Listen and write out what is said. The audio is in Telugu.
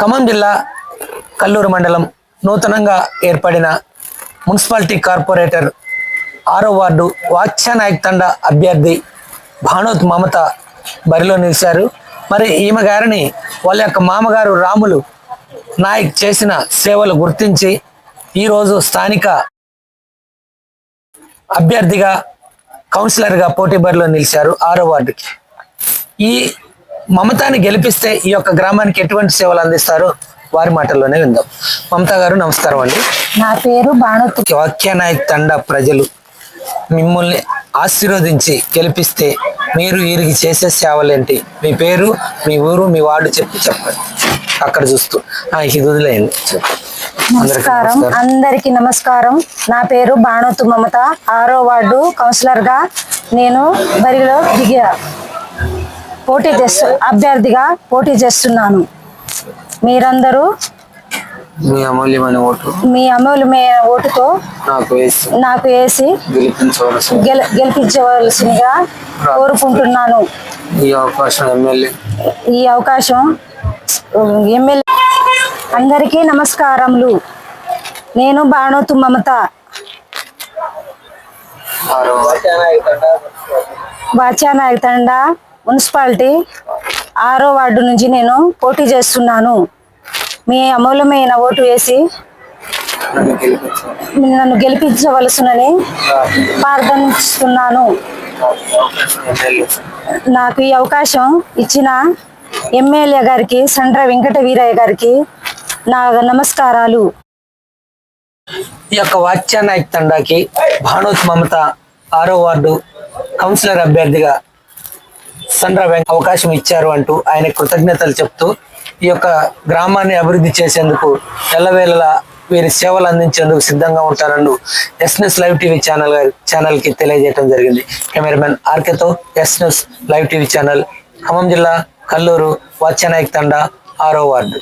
ఖమ్మం జిల్లా కల్లూరు మండలం నూతనంగా ఏర్పడిన మున్సిపాలిటీ కార్పొరేటర్ ఆరో వార్డు వాచ్యానాయక్ తండ అభ్యర్థి భానోత్ మమత బరిలో నిలిచారు. మరి ఈమె గారిని వాళ్ళ యొక్క మామగారు రాములు నాయక్ చేసిన సేవలు గుర్తించి ఈరోజు స్థానిక అభ్యర్థిగా కౌన్సిలర్గా పోటీ బరిలో నిలిచారు ఆరో వార్డుకి. ఈ మమతాని గెలిపిస్తే ఈ యొక్క గ్రామానికి ఎటువంటి సేవలు అందిస్తారో? వారి మాటల్లోనే విందాం. మమతా గారు నమస్కారం అండి. నా పేరు బాణోతు వాక్యనాయక్ తండ ప్రజలు మిమ్మల్ని ఆశీర్వదించి గెలిపిస్తే మీరు వీరికి చేసే సేవలేంటి? మీ పేరు మీ ఊరు మీ వార్డు చెప్పి చెప్పండి. అక్కడ చూస్తూ. ఆ, ఇది వదిలేయండి. నమస్కారం. అందరికి నమస్కారం. నా పేరు బాణోతు మమత. ఆరో వార్డు కౌన్సిలర్గా నేను బరిలో దిగా. పోటీ చేస్తు అభ్యర్థిగా పోటీ చేస్తున్నాను. మీరందరూ? మీ అమూల్యమైన ఓటు. మీ అమూల్యమైన ఓటుతో నాకు వేసి నాకు వేసి గెలిపించవలసిందిగా కోరుకుంటున్నాను. ఈ అవకాశం ఎమ్మెల్యే. ఈ అవకాశం ఎమ్మెల్యే అందరికీ నమస్కారములు. నేను బాణోతు మమత. బాచానాయక్ తండ. మున్సిపాలిటీ ఆరో వార్డు నుంచి నేను పోటీ చేస్తున్నాను. మీ అమూల్యమైన ఓటు వేసి నన్ను గెలిపించవలసినని ప్రార్థిస్తున్నాను. నాకు ఈ అవకాశం ఇచ్చిన ఎమ్మెల్యే గారికి సండ్ర వెంకట వీరయ్య గారికి నా నమస్కారాలు. ఈ యొక్క వాచ్యానాయక్ తండాకి భానోత్ మమత ఆరో వార్డు కౌన్సిలర్ అభ్యర్థిగా సండ్ర బ్యాంక్ అవకాశం ఇచ్చారు అంటూ ఆయన కృతజ్ఞతలు చెప్తూ ఈ యొక్క గ్రామాన్ని అభివృద్ధి చేసేందుకు తెల్లవేళల వీరి సేవలు అందించేందుకు సిద్ధంగా ఉంటారని ఎస్ఎస్ లైవ్ టీవీ ఛానల్ ఛానల్కి తెలియజేయడం జరిగింది. Cameraman ఆర్కెతో SS live TV channel Khammam జిల్లా కల్లూరు వాచ్యనాయక్ తండా ఆరో వార్డు.